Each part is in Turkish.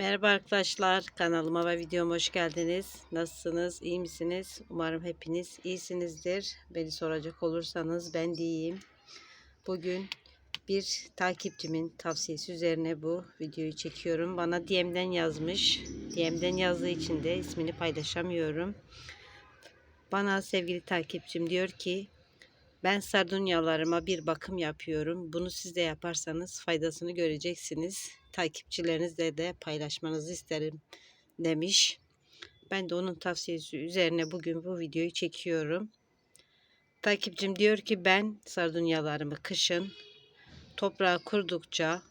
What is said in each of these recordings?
Merhaba arkadaşlar kanalıma ve videoma hoş geldiniz. Nasılsınız? iyi misiniz? Umarım hepiniz iyisinizdir. Beni soracak olursanız ben de iyiyim. Bugün bir takipçimin tavsiyesi üzerine bu videoyu çekiyorum. Bana DM'den yazmış. DM'den yazdığı için de ismini paylaşamıyorum. Bana sevgili takipçim diyor ki ben sardunyalarıma bir bakım yapıyorum. Bunu siz de yaparsanız faydasını göreceksiniz. Takipçilerinizle de paylaşmanızı isterim demiş. Ben de onun tavsiyesi üzerine bugün bu videoyu çekiyorum. Takipçim diyor ki ben sardunyalarımı kışın toprağa kurdukça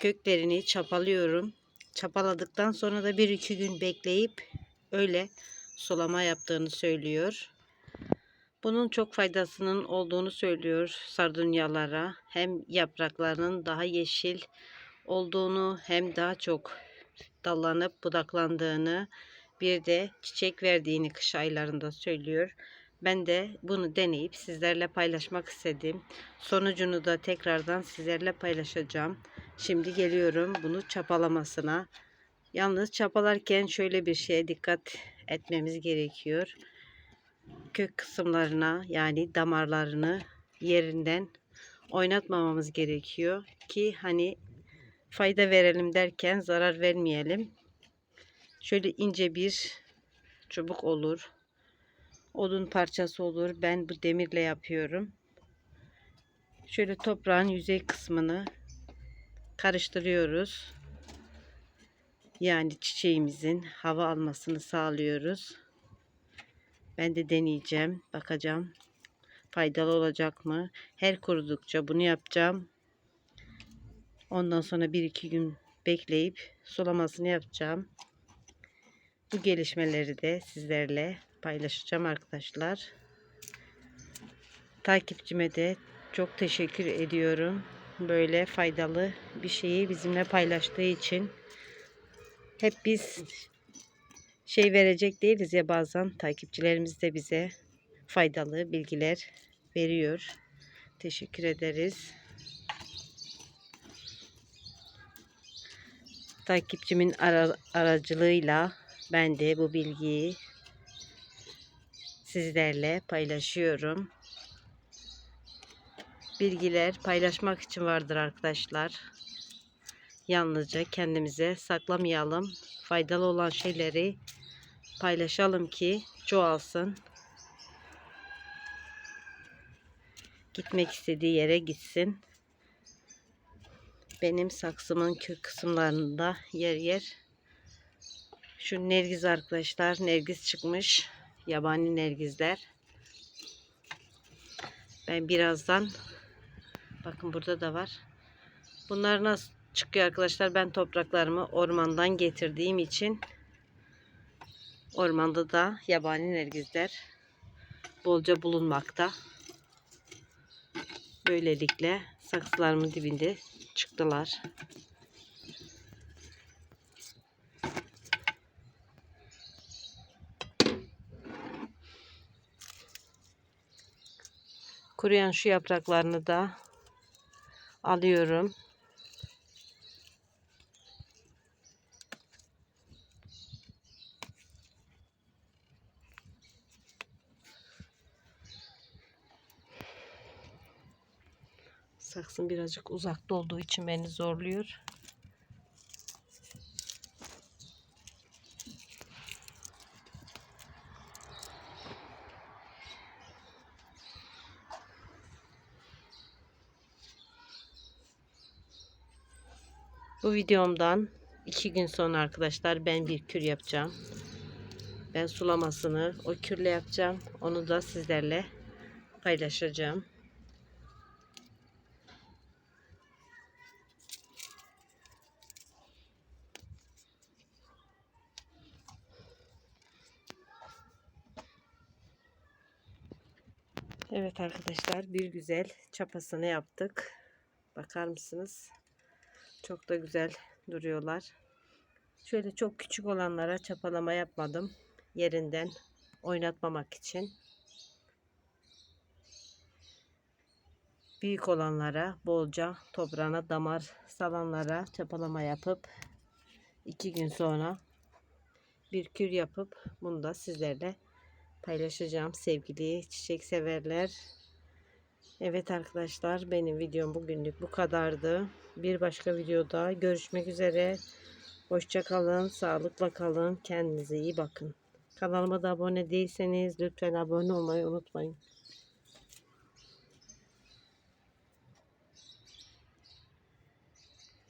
köklerini çapalıyorum. Çapaladıktan sonra da bir iki gün bekleyip öyle sulama yaptığını söylüyor. Bunun çok faydasının olduğunu söylüyor sardunyalara. Hem yapraklarının daha yeşil olduğunu hem daha çok dallanıp budaklandığını bir de çiçek verdiğini kış aylarında söylüyor. Ben de bunu deneyip sizlerle paylaşmak istedim. Sonucunu da tekrardan sizlerle paylaşacağım. Şimdi geliyorum bunu çapalamasına. Yalnız çapalarken şöyle bir şeye dikkat etmemiz gerekiyor kök kısımlarına yani damarlarını yerinden oynatmamamız gerekiyor ki hani fayda verelim derken zarar vermeyelim. Şöyle ince bir çubuk olur. Odun parçası olur. Ben bu demirle yapıyorum. Şöyle toprağın yüzey kısmını karıştırıyoruz. Yani çiçeğimizin hava almasını sağlıyoruz. Ben de deneyeceğim. Bakacağım. Faydalı olacak mı? Her kurudukça bunu yapacağım. Ondan sonra bir iki gün bekleyip sulamasını yapacağım. Bu gelişmeleri de sizlerle paylaşacağım arkadaşlar. Takipçime de çok teşekkür ediyorum. Böyle faydalı bir şeyi bizimle paylaştığı için. Hep biz şey verecek değiliz ya bazen takipçilerimiz de bize faydalı bilgiler veriyor. Teşekkür ederiz. Takipçimin ara, aracılığıyla ben de bu bilgiyi sizlerle paylaşıyorum. Bilgiler paylaşmak için vardır arkadaşlar. Yalnızca kendimize saklamayalım. Faydalı olan şeyleri paylaşalım ki çoğalsın. Gitmek istediği yere gitsin. Benim saksımın kök kısımlarında yer yer şu nergiz arkadaşlar. Nergiz çıkmış. Yabani nergizler. Ben birazdan bakın burada da var. Bunlar nasıl çıkıyor arkadaşlar? Ben topraklarımı ormandan getirdiğim için Ormanda da yabani nergizler bolca bulunmakta. Böylelikle saksılarımın dibinde çıktılar. Kuruyan şu yapraklarını da alıyorum. Saksım birazcık uzakta olduğu için beni zorluyor. Bu videomdan iki gün sonra arkadaşlar ben bir kür yapacağım. Ben sulamasını o kürle yapacağım. Onu da sizlerle paylaşacağım. Evet arkadaşlar bir güzel çapasını yaptık. Bakar mısınız? Çok da güzel duruyorlar. Şöyle çok küçük olanlara çapalama yapmadım. Yerinden oynatmamak için. Büyük olanlara bolca toprağına damar salanlara çapalama yapıp iki gün sonra bir kür yapıp bunu da sizlerle paylaşacağım sevgili çiçek severler. Evet arkadaşlar benim videom bugünlük bu kadardı. Bir başka videoda görüşmek üzere. Hoşça kalın, sağlıkla kalın, kendinize iyi bakın. Kanalıma da abone değilseniz lütfen abone olmayı unutmayın.